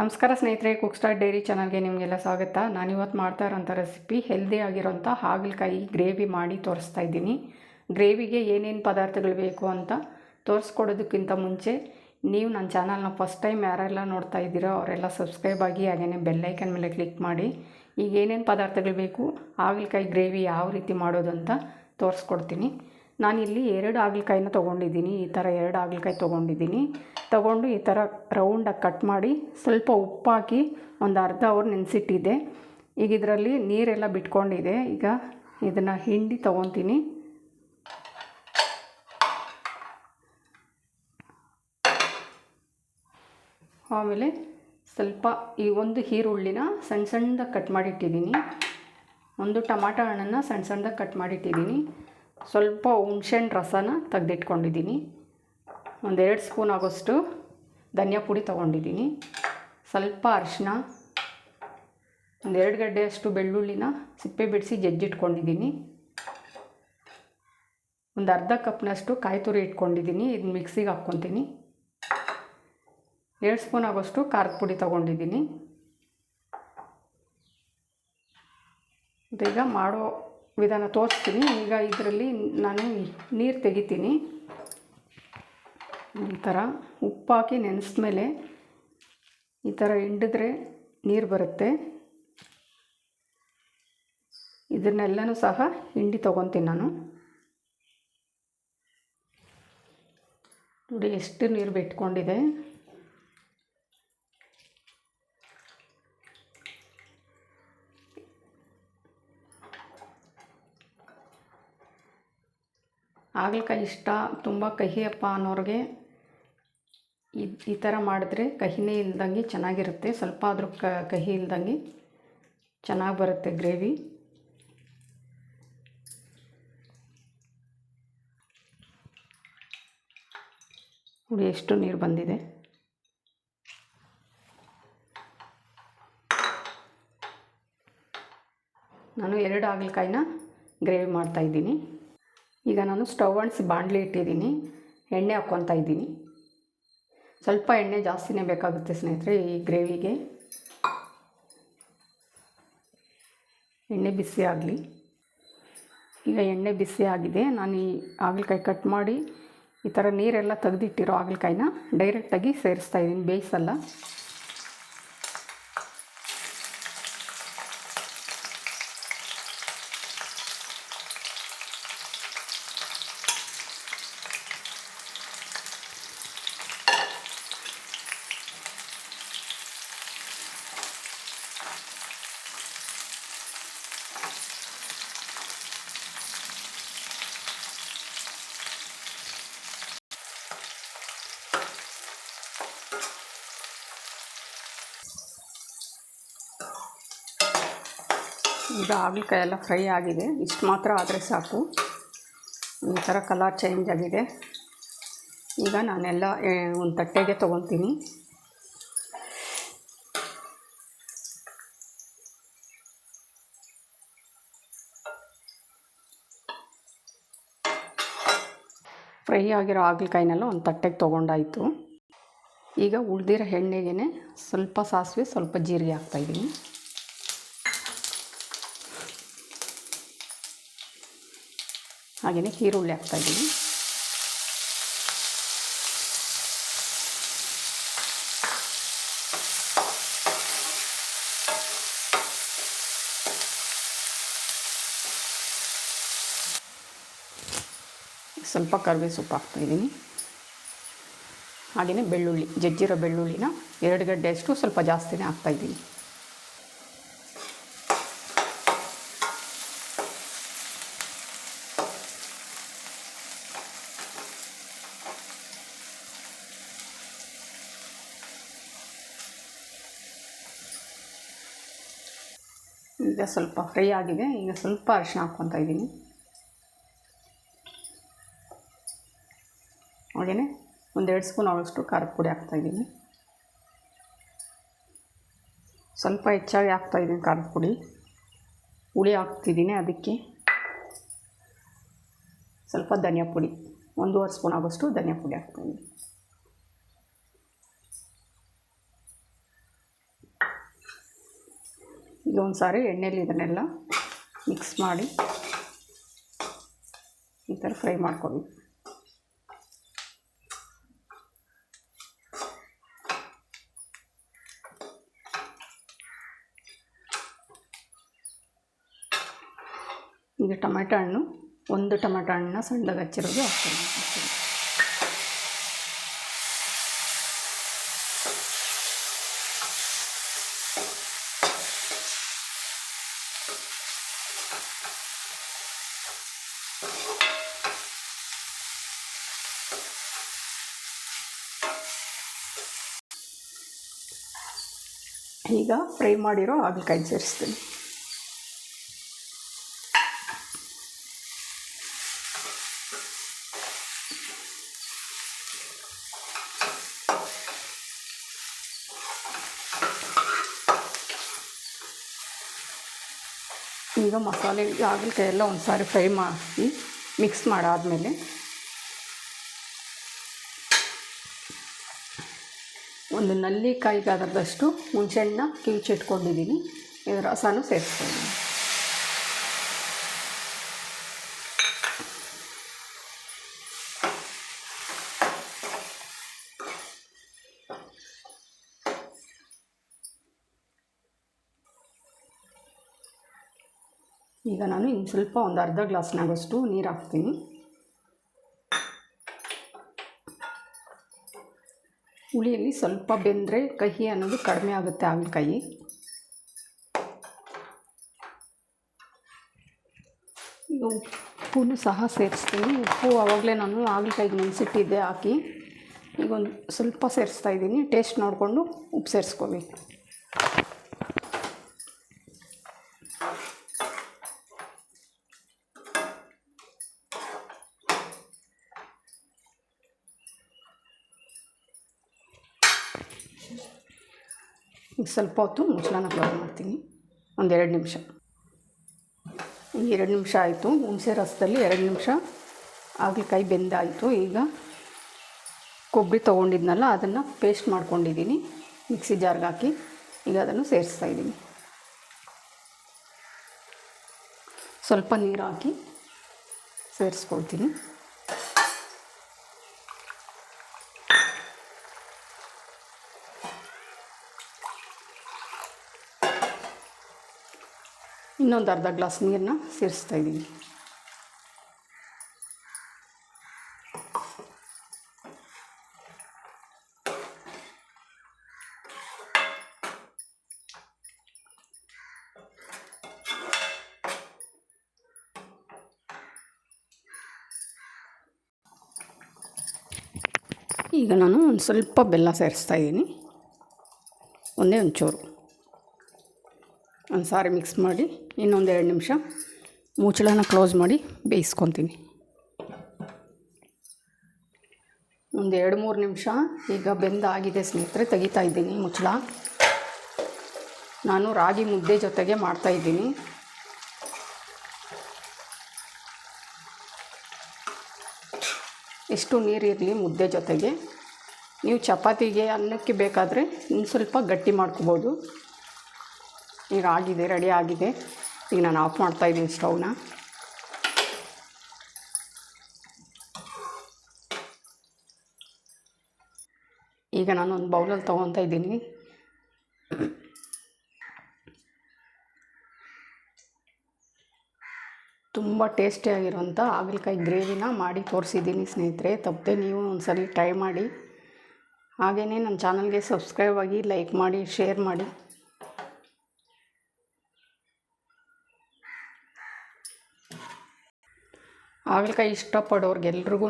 ನಮಸ್ಕಾರ ಸ್ನೇಹಿತರೆ cook star dairy ಚಾನಲ್ಗೆ ನಿಮಗೆಲ್ಲ ಸ್ವಾಗತ. ನಾನಿವತ್ತು ಮಾಡ್ತಾ ಇರೋಂಥ ರೆಸಿಪಿ ಹೆಲ್ದಿ ಆಗಿರೋಂಥ ಹಾಗಲಕಾಯಿ ಗ್ರೇವಿ ಮಾಡಿ ತೋರಿಸ್ತಾ ಇದ್ದೀನಿ. ಗ್ರೇವಿಗೆ ಏನೇನು ಪದಾರ್ಥಗಳು ಬೇಕು ಅಂತ ತೋರಿಸ್ಕೊಡೋದಕ್ಕಿಂತ ಮುಂಚೆ ನೀವು ನನ್ನ ಚಾನಲ್ನ ಫಸ್ಟ್ ಟೈಮ್ ಯಾರೆಲ್ಲ ನೋಡ್ತಾ ಇದ್ದೀರೋ ಅವರೆಲ್ಲ ಸಬ್ಸ್ಕ್ರೈಬ್ ಆಗಿ ಹಾಗೆಯೇ ಬೆಲ್ಲೈಕನ್ ಮೇಲೆ ಕ್ಲಿಕ್ ಮಾಡಿ. ಈಗ ಏನೇನು ಪದಾರ್ಥಗಳು ಬೇಕು, ಹಾಗಲಕಾಯಿ ಗ್ರೇವಿ ಯಾವ ರೀತಿ ಮಾಡೋದು ಅಂತ ತೋರಿಸ್ಕೊಡ್ತೀನಿ. ನಾನಿಲ್ಲಿ ಎರಡು ಹಾಗಲಕಾಯಿನ ತೊಗೊಂಡಿದ್ದೀನಿ, ಈ ಥರ ಎರಡು ಹಾಗಲಕಾಯಿ ತೊಗೊಂಡಿದ್ದೀನಿ. ತೊಗೊಂಡು ಈ ಥರ ರೌಂಡಾಗಿ ಕಟ್ ಮಾಡಿ ಸ್ವಲ್ಪ ಉಪ್ಪಾಕಿ ಒಂದು ಅರ್ಧ ಅವರ್ ನೆನೆಸಿಟ್ಟಿದ್ದೆ. ಈಗ ಇದರಲ್ಲಿ ನೀರೆಲ್ಲ ಬಿಟ್ಕೊಂಡಿದೆ. ಈಗ ಇದನ್ನು ಹಿಂಡಿ ತೊಗೊತೀನಿ. ಆಮೇಲೆ ಸ್ವಲ್ಪ ಈ ಒಂದು ಈರುಳ್ಳಿನ ಸಣ್ಣ ಸಣ್ಣದಾಗಿ ಕಟ್ ಮಾಡಿಟ್ಟಿದ್ದೀನಿ. ಒಂದು ಟಮಾಟ ಹಣ್ಣನ್ನು ಸಣ್ಣ ಸಣ್ಣದಾಗಿ ಕಟ್ ಮಾಡಿಟ್ಟಿದ್ದೀನಿ. ಸ್ವಲ್ಪ ಹುಣ್ಸೆಹಣ್ಣು ರಸನ ತೆಗೆದಿಟ್ಕೊಂಡಿದ್ದೀನಿ. ಒಂದೆರಡು ಸ್ಪೂನ್ ಆಗೋಷ್ಟು ಧನಿಯಾ ಪುಡಿ ತೊಗೊಂಡಿದ್ದೀನಿ. ಸ್ವಲ್ಪ ಅರಿಶಿನ ಒಂದೆರಡು ಗಡ್ಡೆಯಷ್ಟು ಬೆಳ್ಳುಳ್ಳಿನ ಸಿಪ್ಪೆ ಬಿಡಿಸಿ ಜಜ್ಜಿಟ್ಕೊಂಡಿದ್ದೀನಿ. ಒಂದು ಅರ್ಧ ಕಪ್ನಷ್ಟು ಕಾಯಿ ತುರಿ ಇಟ್ಕೊಂಡಿದ್ದೀನಿ. ಇದು ಮಿಕ್ಸಿಗೆ ಹಾಕ್ಕೊತೀನಿ. ಎರಡು ಸ್ಪೂನ್ ಆಗೋಷ್ಟು ಖಾರದ ಪುಡಿ ತೊಗೊಂಡಿದ್ದೀನಿ. ಈಗ ಮಾಡೋ ವಿಧಾನ ತೋರಿಸ್ತೀನಿ. ಈಗ ಇದರಲ್ಲಿ ನಾನು ನೀರು ತೆಗಿತೀನಿ. ಒಂಥರ ಥರ ಉಪ್ಪು ಹಾಕಿ ನೆನೆಸ್ಮೇಲೆ ಈ ಥರ ಹಿಂಡಿದ್ರೆ ನೀರು ಬರುತ್ತೆ. ಇದನ್ನೆಲ್ಲನೂ ಸಹ ಹಿಂಡಿ ತೊಗೊತೀನಿ ನಾನು. ನೋಡಿ, ಎಷ್ಟು ನೀರು ಬಿಟ್ಕೊಂಡಿದೆ. ಹಾಗಲಕಾಯಿ ಇಷ್ಟ, ತುಂಬ ಕಹಿಯಪ್ಪ ಅನ್ನೋರಿಗೆ ಈ ಈ ಥರ ಮಾಡಿದ್ರೆ ಕಹಿನೇ ಇಲ್ದಂಗೆ ಚೆನ್ನಾಗಿರುತ್ತೆ. ಸ್ವಲ್ಪ ಆದರೂ ಕಹಿ ಇಲ್ದಂಗೆ ಚೆನ್ನಾಗಿ ಬರುತ್ತೆ ಗ್ರೇವಿ. ನೋಡಿ ಎಷ್ಟು ನೀರು ಬಂದಿದೆ. ನಾನು ಎರಡು ಹಾಗಲಕಾಯಿನ ಗ್ರೇವಿ ಮಾಡ್ತಾಯಿದ್ದೀನಿ ಈಗ ನಾನು ಸ್ಟವ್ ಅಣಿಸಿ ಬಾಂಡ್ಲಿ ಇಟ್ಟಿದ್ದೀನಿ, ಎಣ್ಣೆ ಹಾಕ್ಕೊತಾ ಇದ್ದೀನಿ. ಸ್ವಲ್ಪ ಎಣ್ಣೆ ಜಾಸ್ತಿನೇ ಬೇಕಾಗುತ್ತೆ ಸ್ನೇಹಿತರೆ ಈ ಗ್ರೇವಿಗೆ. ಎಣ್ಣೆ ಬಿಸಿ ಆಗಲಿ. ಈಗ ಎಣ್ಣೆ ಬಿಸಿ ಆಗಿದೆ, ನಾನು ಈ ಹಾಗಲಕಾಯಿ ಕಟ್ ಮಾಡಿ ಈ ಥರ ನೀರೆಲ್ಲ ತೆಗೆದಿಟ್ಟಿರೋ ಹಾಗಲಕಾಯಿನ ಡೈರೆಕ್ಟಾಗಿ ಸೇರಿಸ್ತಾ ಇದ್ದೀನಿ, ಬೇಯಿಸಲ್ಲ. ಈಗ ಎಲ್ಲ ಫ್ರೈ ಆಗಿದೆ. ಇಷ್ಟು ಮಾತ್ರ ಆದರೆ ಸಾಕು. ಈ ಥರ ಕಲರ್ ಚೇಂಜ್ ಆಗಿದೆ. ಈಗ ನಾನೆಲ್ಲ ಒಂದು ತಟ್ಟೆಗೆ ತೊಗೊತೀನಿ ಫ್ರೈ ಆಗಿರೋ ಹಾಗಲಕಾಯಿನೆಲ್ಲ ಒಂದು ತಟ್ಟೆಗೆ ತೊಗೊಂಡಾಯಿತು. ಈಗ ಉಳಿದಿರೋ ಎಣ್ಣೆಗೆ ಸ್ವಲ್ಪ ಸಾಸಿವೆ, ಸ್ವಲ್ಪ ಜೀರಿಗೆ ಹಾಕ್ತಾಯಿದ್ದೀನಿ ಹಾಗೆಯೇ ಈರುಳ್ಳಿ ಹಾಕ್ತಾಯಿದ್ದೀನಿ ಸ್ವಲ್ಪ ಕರ್ಬೇ ಸೊಪ್ಪು ಹಾಕ್ತಾಯಿದ್ದೀನಿ ಹಾಗೆಯೇ ಬೆಳ್ಳುಳ್ಳಿ, ಜಜ್ಜಿರೋ ಬೆಳ್ಳುಳ್ಳಿನ ಎರಡು ಗಡ್ಡೆಯಷ್ಟು ಸ್ವಲ್ಪ ಜಾಸ್ತಿನೇ ಹಾಕ್ತಾಯಿದ್ದೀನಿ ಈಗ ಸ್ವಲ್ಪ ಫ್ರೈ ಆಗಿದೆ. ಈಗ ಸ್ವಲ್ಪ ಅರಿಶಿನ ಹಾಕ್ಕೊತಾ ಇದ್ದೀನಿ. ಹಾಗೆಯೇ ಒಂದೆರಡು ಸ್ಪೂನ್ ಆಗೋಷ್ಟು ಖಾರದ ಪುಡಿ ಹಾಕ್ತಾಯಿದ್ದೀನಿ ಸ್ವಲ್ಪ ಹೆಚ್ಚಾಗಿ ಹಾಕ್ತಾಯಿದ್ದೀನಿ ಖಾರದ ಪುಡಿ. ಹುಳಿ ಹಾಕ್ತಿದ್ದೀನಿ ಅದಕ್ಕೆ. ಸ್ವಲ್ಪ ಧನಿಯಾ ಪುಡಿ. ಒಂದೂವರೆ ಸ್ಪೂನ್ ಆಗೋಷ್ಟು ಧನಿಯಾ ಪುಡಿ ಹಾಕ್ತಾಯಿದ್ದೀನಿ ಈಗ ಒಂದು ಸಾರಿ ಎಣ್ಣೆಲಿ ಇದನ್ನೆಲ್ಲ ಮಿಕ್ಸ್ ಮಾಡಿ ಈ ಥರ ಫ್ರೈ ಮಾಡ್ಕೊಳ್ಳಿ. ಈಗ ಟೊಮೆಟೊ ಹಣ್ಣು, ಒಂದು ಟೊಮೆಟೊ ಹಣ್ಣನ್ನ ಸಣ್ಣದಾಗಿ ಹಚ್ಚಿರೋದು ಹಾಕ್ತೀನಿ ಈಗ ಫ್ರೈ ಮಾಡಿರೋ ಹಾಗಲಕಾಯಿ ಸೇರಿಸ್ತೀನಿ. ಈಗ ಮಸಾಲೆ ಹಾಗಲಕಾಯಿ ಎಲ್ಲ ಒಂದು ಸಾರಿ ಫ್ರೈ ಮಾಡಿ ಮಿಕ್ಸ್ ಮಾಡಾದಮೇಲೆ ಒಂದು ನಲ್ಲಿಕಾಯಿಗಾದಷ್ಟು ಹುಣಸೆಹಣ್ಣ ಕಿವುಚಿಟ್ಕೊಂಡಿದ್ದೀನಿ ಇದರ ರಸನೂ ಸೇರಿಸ್ಕೊಂಡಿದ್ದೀನಿ. ಈಗ ನಾನು ಇನ್ನು ಸ್ವಲ್ಪ ಒಂದು ಅರ್ಧ ಗ್ಲಾಸ್ನಾಗಷ್ಟು ನೀರು ಹಾಕ್ತೀನಿ. ಹುಳಿಯಲ್ಲಿ ಸ್ವಲ್ಪ ಬೆಂದರೆ ಕಹಿ ಅನ್ನೋದು ಕಡಿಮೆ ಆಗುತ್ತೆ ಹಾಗಲಕಾಯಿ ಉಪ್ಪು ಸಹ ಸೇರಿಸ್ತೀನಿ. ಉಪ್ಪು ಆವಾಗಲೇ ನಾನು ಹಾಗಲಕಾಯಿಗೆ ನೆನೆಸಿಟ್ಟಿದ್ದೆ ಹಾಕಿ. ಈಗ ಒಂದು ಸ್ವಲ್ಪ ಸೇರಿಸ್ತಾ ಇದ್ದೀನಿ. ಟೇಸ್ಟ್ ನೋಡಿಕೊಂಡು ಉಪ್ಪು ಸೇರಿಸ್ಕೋಬೇಕು. ಸ್ವಲ್ಪ ಹೊತ್ತು ಮುಚ್ಚಳನ ಕ್ಲೋಸ್ ಮಾಡ್ತೀನಿ. ಒಂದು ಎರಡು ನಿಮಿಷ. ಎರಡು ನಿಮಿಷ ಆಯಿತು. ಹುಣಸೆ ರಸದಲ್ಲಿ ಎರಡು ನಿಮಿಷ. ಹಾಗಲಕಾಯಿ ಬೆಂದಾಯಿತು. ಈಗ ಕೊಬ್ಬರಿ ತೊಗೊಂಡಿದ್ನಲ್ಲ, ಅದನ್ನು ಪೇಸ್ಟ್ ಮಾಡ್ಕೊಂಡಿದ್ದೀನಿ ಮಿಕ್ಸಿ ಜಾರ್ಗೆ ಹಾಕಿ ಈಗ ಅದನ್ನು ಸೇರಿಸ್ತಾ ಇದ್ದೀನಿ ಸ್ವಲ್ಪ ನೀರು ಹಾಕಿ ಸೇರಿಸ್ಕೊಳ್ತೀನಿ. ಇನ್ನೊಂದು ಅರ್ಧ ಗ್ಲಾಸ್ ನೀರನ್ನ ಸೇರಿಸ್ತಾ ಇದ್ದೀನಿ. ಈಗ ನಾನು ಒಂದು ಸ್ವಲ್ಪ ಬೆಲ್ಲ ಸೇರಿಸ್ತಾ ಇದ್ದೀನಿ. ಒಂದೇ ಒಂಚೂರು. ಒಂದು ಸಾರಿ ಮಿಕ್ಸ್ ಮಾಡಿ ಇನ್ನೊಂದು ಎರಡು ನಿಮಿಷ ಮುಚ್ಚಳನ ಕ್ಲೋಸ್ ಮಾಡಿ ಬೇಯಿಸ್ಕೊತೀನಿ. ಒಂದು ಎರಡು ಮೂರು ನಿಮಿಷ ಈಗ ಬೆಂದಾಗಿದೆ ಸ್ನೇಹಿತರೆ, ತೆಗಿತಾ ಇದ್ದೀನಿ ಮುಚ್ಚಳ. ನಾನು ರಾಗಿ ಮುದ್ದೆ ಜೊತೆಗೆ ಮಾಡ್ತಾಯಿದ್ದೀನಿ ಎಷ್ಟು ನೀರಿರಲಿ ಮುದ್ದೆ ಜೊತೆಗೆ. ನೀವು ಚಪಾತಿಗೆ ಅನ್ನಕ್ಕೆ ಬೇಕಾದರೆ ಇನ್ನು ಸ್ವಲ್ಪ ಗಟ್ಟಿ ಮಾಡ್ಕೋಬೋದು. ಈಗ ಆಗಿದೆ, ರೆಡಿ ಆಗಿದೆ. ಈಗ ನಾನು ಆಫ್ ಮಾಡ್ತಾಯಿದ್ದೀನಿ ಸ್ಟವ್ನ. ಈಗ ನಾನು ಒಂದು ಬೌಲಲ್ಲಿ ತೊಗೊತಾ ಇದ್ದೀನಿ. ತುಂಬ ಟೇಸ್ಟಿಯಾಗಿರುವಂಥ ಹಾಗಲಕಾಯಿ ಗ್ರೇವಿನ ಮಾಡಿ ತೋರಿಸಿದ್ದೀನಿ ಸ್ನೇಹಿತರೆ. ತಪ್ಪದೆ ನೀವು ಒಂದ್ಸಲಿ ಟ್ರೈ ಮಾಡಿ. ಹಾಗೆಯೇ ನನ್ನ ಚಾನಲ್ಗೆ ಸಬ್ಸ್ಕ್ರೈಬ್ ಆಗಿ ಲೈಕ್ ಮಾಡಿ, ಶೇರ್ ಮಾಡಿ. ಹಾಗಲಕಾಯಿ ಇಷ್ಟಪಡೋರ್ಗೆಲ್ರಿಗೂ